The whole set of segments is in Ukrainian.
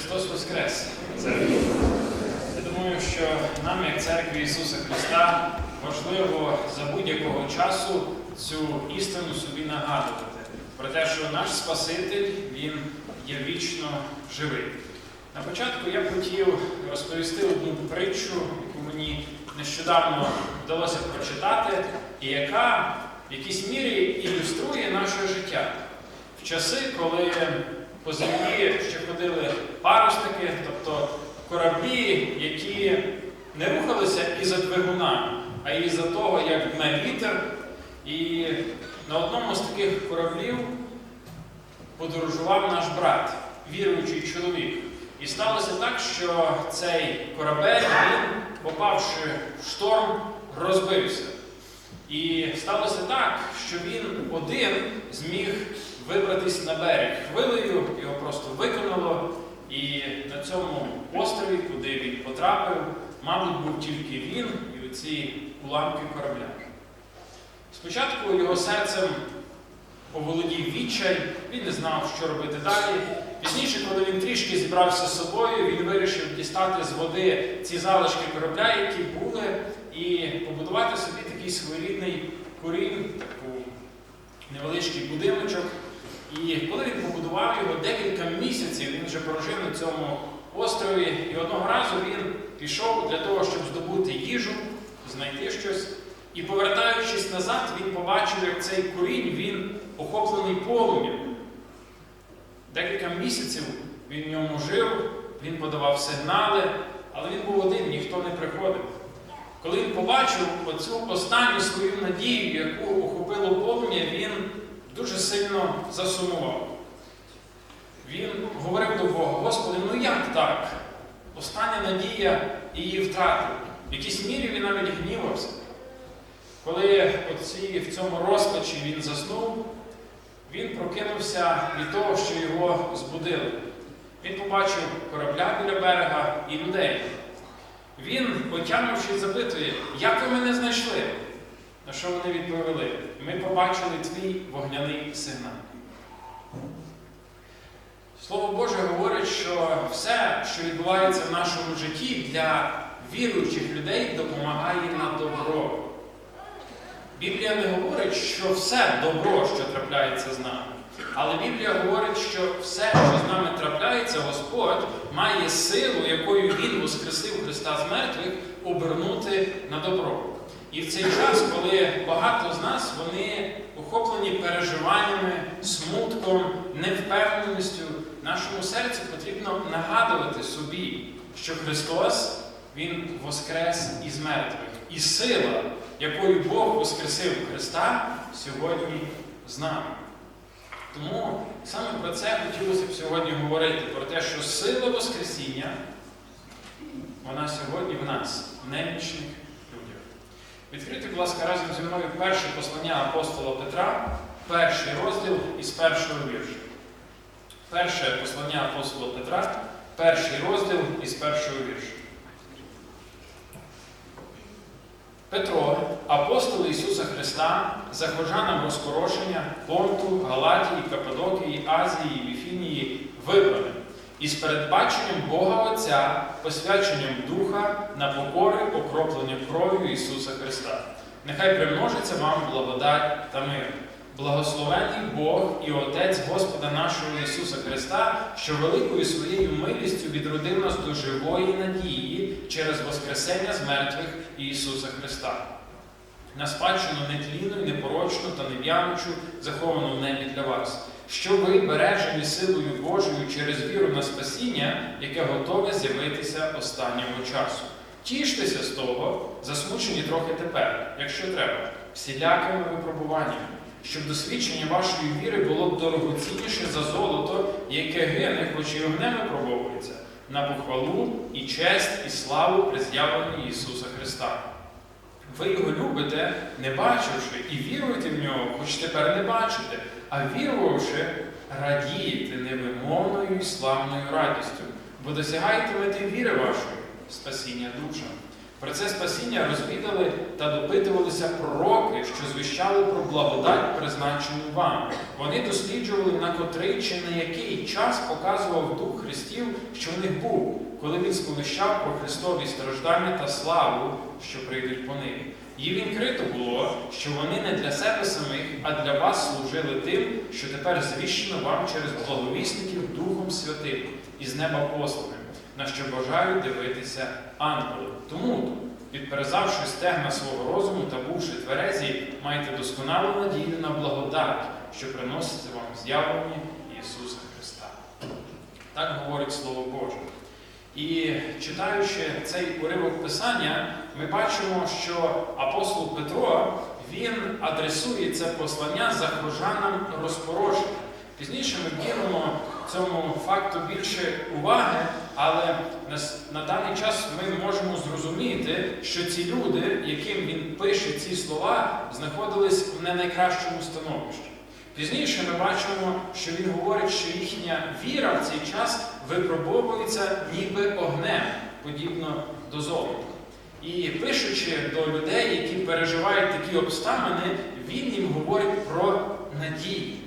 Христос Воскрес! Я думаю, що нам, як церкві Ісуса Христа, важливо за будь-якого часу цю істину собі нагадувати. Про те, що наш Спаситель, Він є вічно живий. На початку я б хотів розповісти одну притчу, яку мені нещодавно вдалося прочитати, і яка в якійсь мірі ілюструє наше життя. В часи, коли по землі ще ходили парусники, тобто кораблі, які не рухалися із-за двигуна, а із-за того, як дме вітер. І на одному з таких кораблів подорожував наш брат, віруючий чоловік. І сталося так, що цей корабель, він, попавши в шторм, розбився. І сталося так, що він один зміг вибратись на берег. Хвилею його просто виконало, і на цьому острові, куди він потрапив, мабуть, був тільки він і оці уламки корабля. Спочатку його серцем оволодів відчай, він не знав, що робити далі. Пізніше, коли він трішки зібрався з собою, він вирішив дістати з води ці залишки корабля, які були, і побудувати собі такий своєрідний курінь, таку невеличкий будиночок. І коли він побудував його декілька місяців, він вже прожив на цьому острові, і одного разу він пішов для того, щоб здобути їжу, знайти щось. І повертаючись назад, він побачив, як цей курінь він охоплений полум'ям. Декілька місяців він в ньому жив, він подавав сигнали, але він був один, ніхто не приходив. Коли він побачив оцю останню свою надію, яку охопило полум'я, він дуже сильно засумував. Він говорив до Бога, Господи, ну як так? Остання надія її втратив. В якійсь мірі він навіть гнівався. Коли оці, в цьому розпачі він заснув, він прокинувся від того, що його збудили. Він побачив корабля біля берега і людей. Він, отямившись, запитує, як ви мене знайшли? На що вони відповіли? Ми побачили твій вогняний сигнал. Слово Боже говорить, що все, що відбувається в нашому житті, для віруючих людей допомагає на добро. Біблія не говорить, що все добро, що трапляється з нами. Але Біблія говорить, що все, що з нами трапляється, Господь має силу, якою Він воскресив Христа з мертвих, обернути на добро. І в цей час, коли багато з нас вони охоплені переживаннями, смутком, невпевненістю, нашому серці потрібно нагадувати собі, що Христос Він воскрес із мертвих. І сила, якою Бог воскресив Христа, сьогодні з нами. Тому саме про це хотілося б сьогодні говорити, про те, що сила Воскресіння, вона сьогодні в нас, немічних. Відкрийте, будь ласка, разом зі мною перше послання апостола Петра, перший розділ із першого вірша. Перше послання апостола Петра, перший розділ із першого вірша. Петро, апостол Ісуса Христа, захожанам розкорошення Понту, Галатії, Каппадокії, Азії, Віфінії, вибраних, із передбаченням Бога Отця, посвяченням Духа на покори окроплення кров'ю Ісуса Христа. Нехай примножиться вам благодать та мир. Благословений Бог і Отець Господа нашого Ісуса Христа, що великою своєю милістю відродив нас до живої надії через Воскресення з мертвих Ісуса Христа. На спадщину нетлінну, непорочну та нев'янучу, заховану в небі для вас, що ви, бережені силою Божою через віру на спасіння, яке готове з'явитися останнього часу. Тіштеся з того, засмучені трохи тепер, якщо треба, всілякими випробуваннями щоб досвідчення вашої віри було дорогоцінніше за золото, яке гине, хоч і огнем випробовується, на похвалу і честь, і славу при з'явленні Ісуса Христа. Ви його любите, не бачивши, і віруєте в нього, хоч тепер не бачите, а віруючи, радієте невимовною і славною радістю, бо досягаєте мети віри вашої, спасіння душам. Про це спасіння розвідали та допитувалися пророки, що звіщали про благодать, призначену вам. Вони досліджували, на котрий чи на який час показував Дух Христів, що в них був, коли він сповіщав про Христові страждання та славу, що прийдуть по них. Їм відкрито було, що вони не для себе самих, а для вас служили тим, що тепер звіщено вам через благовісників Духом Святим із неба посланим, на що бажають дивитися ангели. Тому, підперезавши стегна свого розуму та бувши тверезі, маєте досконалу надію на благодать, що приноситься вам з'явлення Ісуса Христа. Так говорить Слово Боже. І читаючи цей уривок Писання, ми бачимо, що апостол Петро він адресує це послання захожанам розпорошення. Пізніше ми вділимо цьому факту більше уваги, але на, на даний час ми можемо зрозуміти, що ці люди, яким він пише ці слова, знаходились в не найкращому становищі. Пізніше ми бачимо, що він говорить, що їхня віра в цей час випробовується ніби огнем, подібно до золота. І пишучи до людей, які переживають такі обставини, він їм говорить про надію,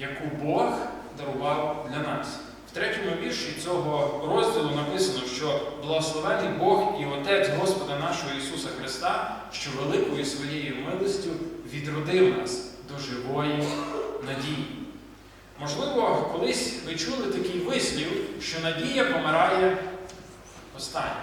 яку Бог дарував для нас. В третьому вірші цього розділу написано, що благословений Бог і Отець Господа нашого Ісуса Христа, що великою своєю милостю відродив нас до живої надії. Можливо, колись ви чули такий вислів, що надія помирає останньою.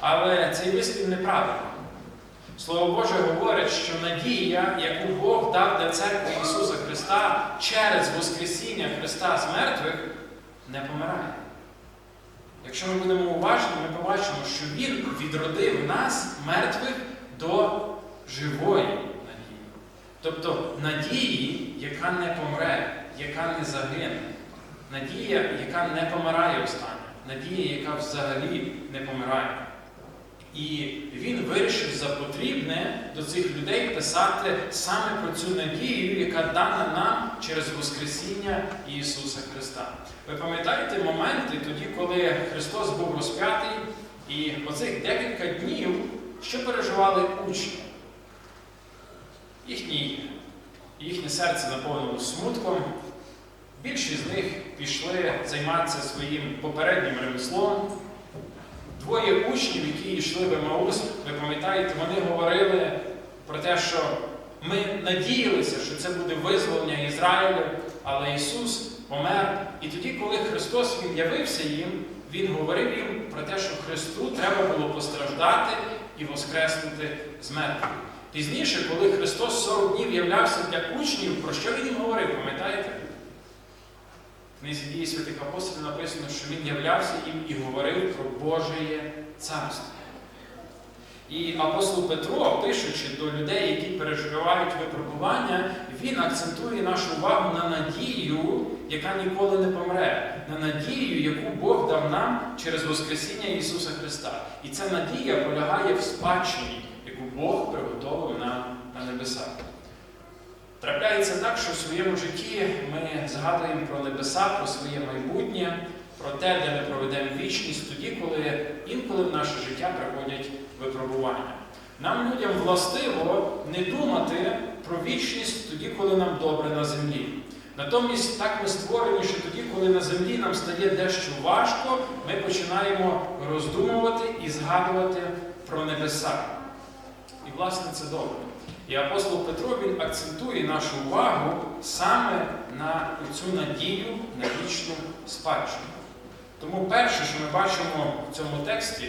Але цей вислів неправильний. Слово Боже говорить, що надія, яку Бог дав для церкви Ісуса Христа через Воскресіння Христа з мертвих, не помирає. Якщо ми будемо уважні, ми побачимо, що Він відродив нас, мертвих, до живої надії. Тобто надії, яка не помре, яка не загине. Надія, яка не помирає останньо. Надія, яка взагалі не помирає. І він вирішив за потрібне до цих людей писати саме про цю надію, яка дана нам через Воскресіння Ісуса Христа. Ви пам'ятаєте моменти тоді, коли Христос був розп'ятий, і оцих декілька днів, що переживали учні? Їхній, їхнє серце наповнило смутком. Більшість з них пішли займатися своїм попереднім ремеслом. Двоє учнів, які йшли в Емаус, ви пам'ятаєте, вони говорили про те, що ми надіялися, що це буде визволення Ізраїлю, але Ісус помер. І тоді, коли Христос він явився їм, Він говорив їм про те, що Христу треба було постраждати і воскреснути з мертвих. Пізніше, коли Христос 40 днів являвся для учнів, про що він їм говорив, пам'ятаєте? В книзі дії святих апостолів написано, що він являвся їм і говорив про Божеє царство. І апостол Петро, пишучи до людей, які переживають випробування, він акцентує нашу увагу на надію, яка ніколи не помре, на надію, яку Бог дав нам через Воскресіння Ісуса Христа. І ця надія полягає в спадщині, яку Бог небесах. Трапляється так, що в своєму житті ми згадуємо про небеса, про своє майбутнє, про те, де ми проведемо вічність, тоді, коли інколи в наше життя приходять випробування. Нам, людям, властиво не думати про вічність тоді, коли нам добре на землі. Натомість так ми створені, що тоді, коли на землі нам стає дещо важко, ми починаємо роздумувати і згадувати про небеса. І, власне, це добре. І апостол Петро він акцентує нашу увагу саме на цю надію на вічну спадщину. Тому перше, що ми бачимо в цьому тексті,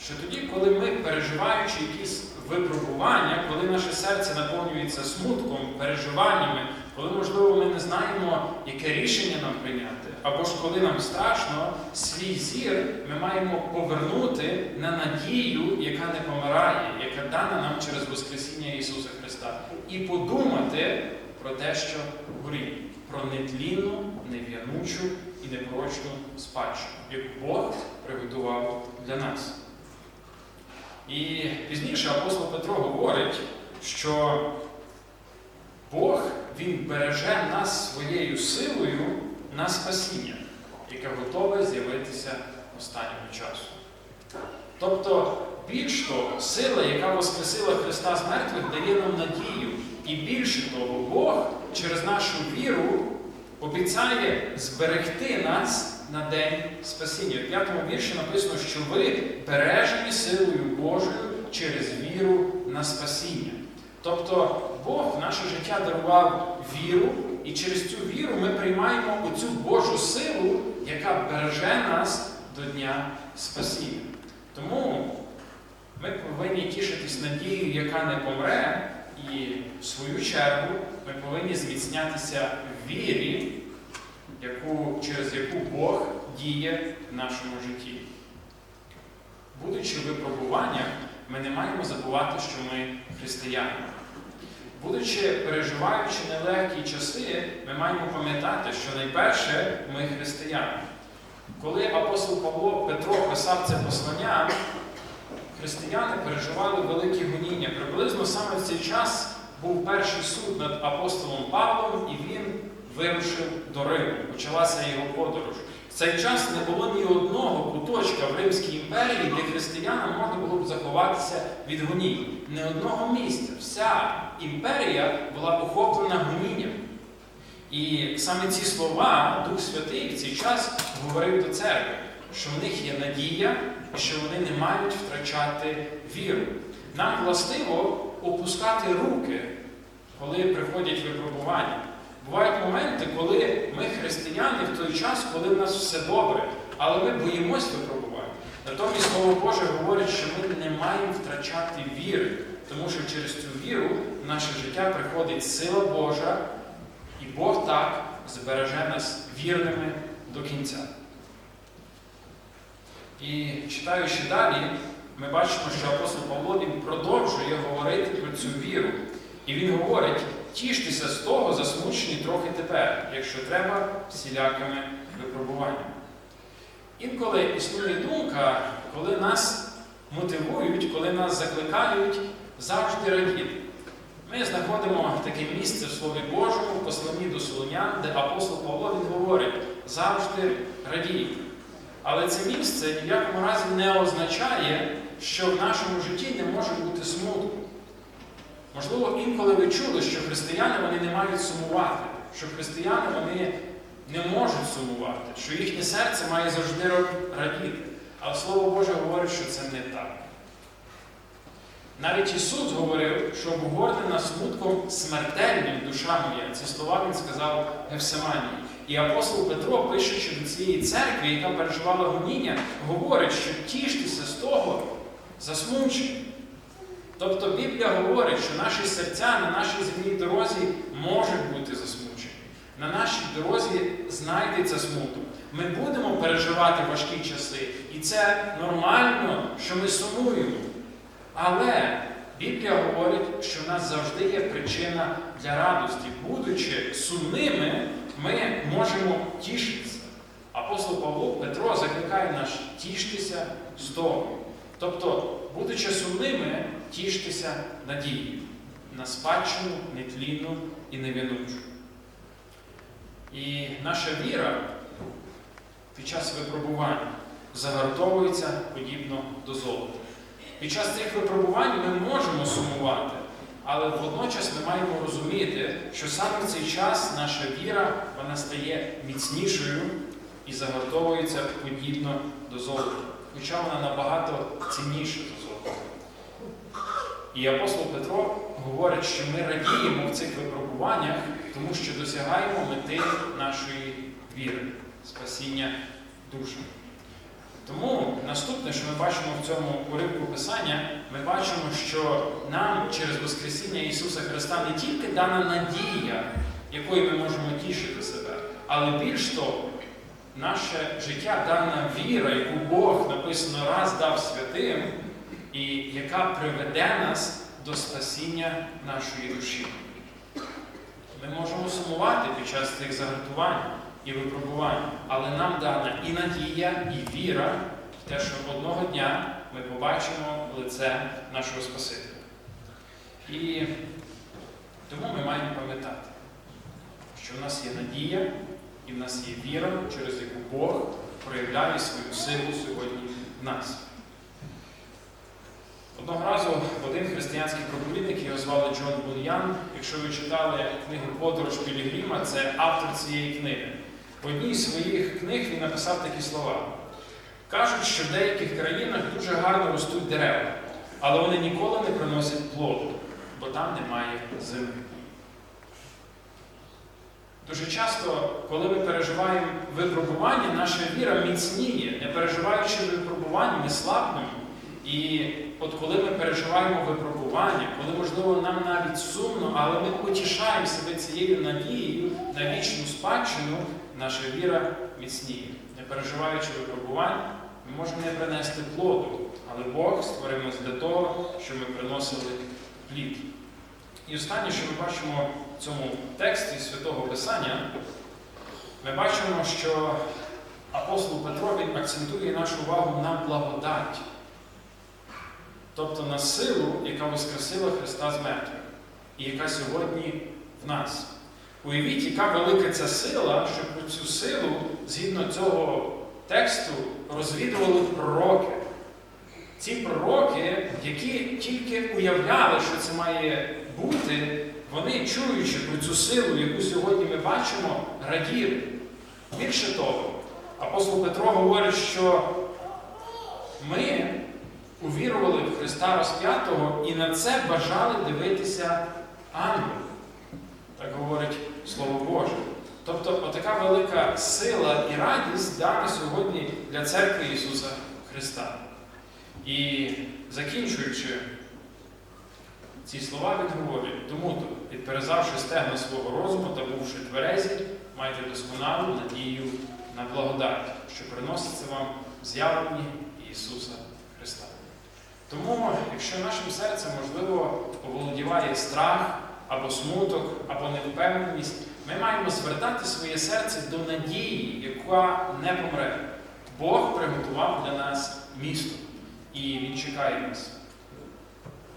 що тоді, коли ми, переживаючи якісь випробування, коли наше серце наповнюється смутком, переживаннями, коли, можливо, ми не знаємо, яке рішення нам прийняти, або ж коли нам страшно, свій зір ми маємо повернути на надію, яка не помирає, яка дана нам через Воскресіння Ісуса Христа, і подумати про те, що горить, про нетлінну, нев'янучу і непорочну спадщину, яку Бог приготував для нас. І пізніше апостол Петро говорить, що Бог Він береже нас своєю силою на спасіння, яке готове з'явитися останнього часу. Тобто, більш того, сила, яка воскресила Христа з мертвих, дає нам надію. І більше того, Бог через нашу віру обіцяє зберегти нас на день спасіння. В п'ятому вірші написано, що ви бережені силою Божою через віру на спасіння. Тобто Бог в наше життя дарував віру, і через цю віру ми приймаємо оцю Божу силу, яка береже нас до Дня спасіння. Тому ми повинні тішитись надією, яка не помре, і в свою чергу ми повинні зміцнятися в вірі, яку, через яку Бог діє в нашому житті. Будучи в випробуваннях, ми не маємо забувати, що ми християни. Будучи переживаючи нелегкі часи, ми маємо пам'ятати, що найперше ми християни. Коли апостол Павло Петро писав це послання, християни переживали великі гоніння. Приблизно саме в цей час був перший суд над апостолом Павлом, і він вирушив до Риму. Почалася його подорож. В цей час не було ні одного куточка в Римській імперії, де християнам можна було б заховатися від гонінь. Не одного місця. Вся імперія була охоплена гонінням. І саме ці слова Дух Святий в цей час говорив до церкви, що в них є надія і що вони не мають втрачати віру. Нам властиво опускати руки, коли приходять випробування. Бувають моменти, коли ми християни в той час, коли в нас все добре, але ми боїмось випробувань. Натомість Слово Боже говорить, що ми маємо втрачати віри, тому що через цю віру в наше життя приходить сила Божа, і Бог так збереже нас вірними до кінця. І читаючи далі, ми бачимо, що апостол Павло він продовжує говорити про цю віру. І він говорить, тіштеся з того, засмучені трохи тепер, якщо треба, всілякими випробуваннями. Інколи існує думка, коли нас мотивують, коли нас закликають завжди радіти. Ми знаходимо таке місце в Слові Божому, в посланні до Солонян, де апостол Павло він говорить завжди радійте. Але це місце ні в якому разі не означає, що в нашому житті не може бути смутку. Можливо, інколи ви чули, що християни вони не мають сумувати, що християни вони не можуть сумувати, що їхнє серце має завжди радіти. Але Слово Боже говорить, що це не так. Навіть Ісус говорив, що обгорнена смутком смертельним душа моя. Ці слова Він сказав Гефсиманії. І апостол Петро, пишучи до цієї церкви, яка переживала гоніння, говорить, що тіштеся з того засмучені. Тобто Біблія говорить, що наші серця на нашій земній дорозі можуть бути засмучені. На нашій дорозі знайдеться смуток. Ми будемо переживати важкі часи. І це нормально, що ми сумуємо. Але Біблія говорить, що в нас завжди є причина для радості. Будучи сумними, ми можемо тішитися. Апостол Павло Петро закликає нас тіштися з того. Тобто, будучи сумними, тіштеся надією на спадщину, нетлінну і невінучу. І наша віра під час випробувань загартовується подібно до золота. Під час цих випробувань ми можемо сумувати, але водночас ми маємо розуміти, що саме в цей час наша віра вона стає міцнішою і загартовується подібно до золота. Хоча вона набагато цінніша за золото. І апостол Петро говорить, що ми радіємо в цих випробуваннях, тому що досягаємо мети нашої віри, спасіння душі. Тому наступне, що ми бачимо в цьому уривку Писання, ми бачимо, що нам через Воскресіння Ісуса Христа не тільки дана надія, якою ми можемо тішити себе, але більш того, наше життя дана віра, яку Бог написано раз дав святим, і яка приведе нас до спасіння нашої душі. Ми можемо сумувати під час цих загартувань і випробувань, але нам дана і надія, і віра в те, що одного дня ми побачимо лице нашого Спасителя. І тому ми маємо пам'ятати, що в нас є надія і в нас є віра, через яку Бог проявляє свою силу сьогодні в нас. Одного разу один християнський проповідник, його звали Джон Бульян. Якщо ви читали книгу Подорож Пілігрима, це автор цієї книги. В одній з своїх книг він написав такі слова. Кажуть, що в деяких країнах дуже гарно ростуть дерева, але вони ніколи не приносять плоду, бо там немає зими. Дуже часто, коли ми переживаємо випробування, наша віра міцніє, не переживаючи випробування, ми слабнемо. І от коли ми переживаємо випробування, коли, можливо, нам навіть сумно, але ми потішаємо себе цією надією на вічну спадщину, наша віра міцніє. Не переживаючи випробувань, ми можемо не принести плоду, але Бог створив нас для того, щоб ми приносили плід. І останнє, що ми бачимо в цьому тексті Святого Писання, ми бачимо, що апостол Петро він акцентує нашу увагу на благодать, тобто на силу, яка воскресила Христа з мертвих, і яка сьогодні в нас. Уявіть, яка велика ця сила, що про цю силу, згідно цього тексту, розвідували пророки. Ці пророки, які тільки уявляли, що це має бути, вони, чуючи про цю силу, яку сьогодні ми бачимо, раділи. Більше того, апостол Петро говорить, що ми увірували в Христа розп'ятого і на це бажали дивитися ангел. Так говорить Слово Боже. Тобто, отака велика сила і радість дана сьогодні для церкви Ісуса Христа. І закінчуючи ці слова, він говорить, тому то, підперезавши стегна свого розуму та бувши тверезі, майте досконалу надію на благодать, що приноситься вам в з'явленні Ісуса Христа. Тому, якщо нашим серцем, можливо, оволодіває страх або смуток, або невпевненість, ми маємо звертати своє серце до надії, яка не помре. Бог приготував для нас місто, і Він чекає нас.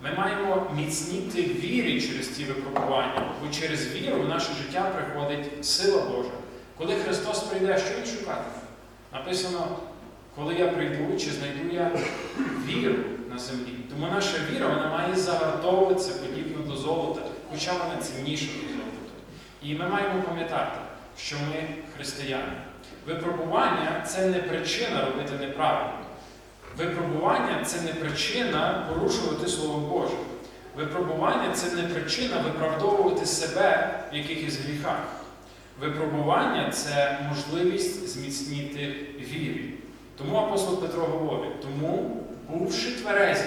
Ми маємо міцніти вірі через ці випробування, бо через віру в наше життя приходить сила Божа. Коли Христос прийде, що Він шукатиме? Написано, коли я прийду, чи знайду я віру на землі. Тому наша віра вона має загартовуватися подібно до золота, хоча вона цінніша до золота. І ми маємо пам'ятати, що ми християни. Випробування це не причина робити неправильно. Випробування це не причина порушувати Слово Боже. Випробування це не причина виправдовувати себе в якихось гріхах. Випробування це можливість зміцніти вірі. Тому апостол Петро говорить, тому, бувши тверезі,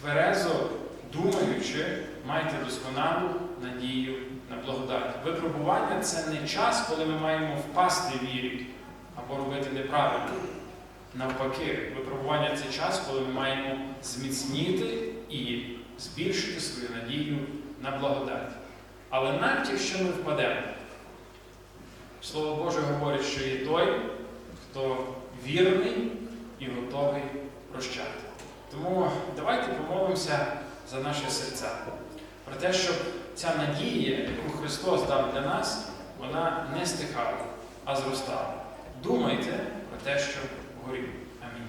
тверезо думаючи, майте досконалу надію на благодать. Випробування це не час, коли ми маємо впасти в вірі або робити неправильно. Навпаки, випробування це час, коли ми маємо зміцніти і збільшити свою надію на благодать. Але навіть якщо ми впадемо, Слово Боже говорить, що є той, хто вірний і готовий прощати. Тому давайте помолимося за наші серця, про те, що ця надія, яку Христос дав для нас, вона не стихала, а зростала. Думайте про те, що горів. Амінь.